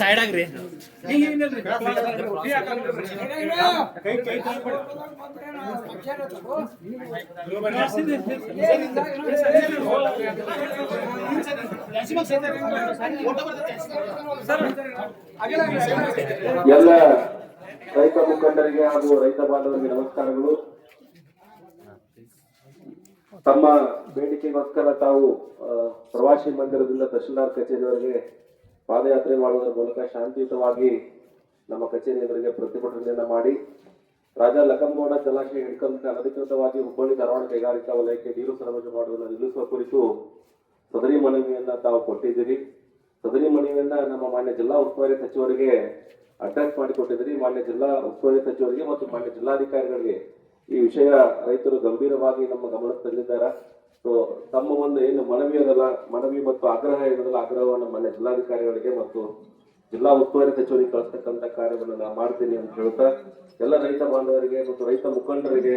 Side ಆಗ್ರಿ. ಎಲ್ಲ ರೈತ ಮುಖಂಡರಿಗೆ ಹಾಗೂ ರೈತ ಬಾಂಧವರಿಗೆ ನಮಸ್ಕಾರಗಳು. ತಮ್ಮ ಬೇಡಿಕೆಗೋಸ್ಕರ ತಾವು ಪ್ರವಾಸಿ ಮಂದಿರದಿಂದ ತಹಶೀಲ್ದಾರ್ ಕಚೇರಿವರೆಗೆ ಪಾದಯಾತ್ರೆ ಮಾಡುವುದರ ಮೂಲಕ ಶಾಂತಿಯುತವಾಗಿ ನಮ್ಮ ಕಚೇರಿ ಎದುರಿಗೆ ಪ್ರತಿಭಟನೆಯನ್ನ ಮಾಡಿ, ರಾಜ ಲಕಂಬೋಣ ಜಲಾಶಯ ಹಿಡ್ಕೊಂಡ ಅನಧಿಕೃತವಾಗಿ ಹುಬ್ಬಳ್ಳಿ ಧಾರವಾಡ ಕೈಗಾರಿಕಾ ವಲಯಕ್ಕೆ ನೀರು ಸರಬರಾಜು ಮಾಡುವುದನ್ನು ನಿಲ್ಲಿಸುವ ಕುರಿತು ಸದರಿ ಮನವಿಯನ್ನ ತಾವು ಕೊಟ್ಟಿದ್ದೀರಿ. ಸದರಿ ಮನವಿಯನ್ನ ನಮ್ಮ ಮಾನ್ಯ ಜಿಲ್ಲಾ ಉಸ್ತುವಾರಿ ಸಚಿವರಿಗೆ ಅಡ್ರೆಸ್ ಮಾಡಿಕೊಟ್ಟಿದ್ದೀರಿ. ಮಾನ್ಯ ಜಿಲ್ಲಾ ಉಸ್ತುವಾರಿ ಸಚಿವರಿಗೆ ಮತ್ತು ಮಾನ್ಯ ಜಿಲ್ಲಾಧಿಕಾರಿಗಳಿಗೆ ಈ ವಿಷಯ ರೈತರು ಗಂಭೀರವಾಗಿ ನಮ್ಮ ಗಮನಕ್ಕೆ ತಂದಿದ್ದಾರೆ. ಸೊ ತಮ್ಮ ಒಂದು ಏನು ಮನವಿ ಅದಲ್ಲ, ಮನವಿ ಮತ್ತು ಆಗ್ರಹ ಏನದಲ್ಲ, ಆಗ್ರಹವನ್ನು ಮನೆ ಜಿಲ್ಲಾಧಿಕಾರಿಗಳಿಗೆ ಮತ್ತು ಜಿಲ್ಲಾ ಉಸ್ತುವಾರಿ ಸಚಿವರಿಗೆ ಕಳಿಸ್ತಕ್ಕಂಥ ಕಾರ್ಯವನ್ನು ನಾನು ಮಾಡ್ತೀನಿ ಅಂತ ಹೇಳ್ತಾ, ಎಲ್ಲ ರೈತ ಬಾಂಧವರಿಗೆ ಮತ್ತು ರೈತ ಮುಖಂಡರಿಗೆ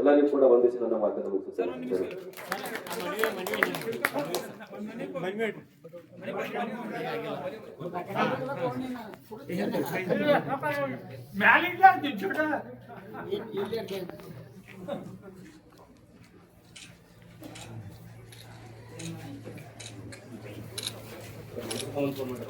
ಎಲ್ಲರಿಗೂ ಕೂಡ ವಂದಿಸಿ ನನ್ನ ಮಾತನ್ನು ಮ್ಯಾಲಿಂದ ಛೋಟ ಫೋನ್ ಫೋನ್ ಮಾಡಿ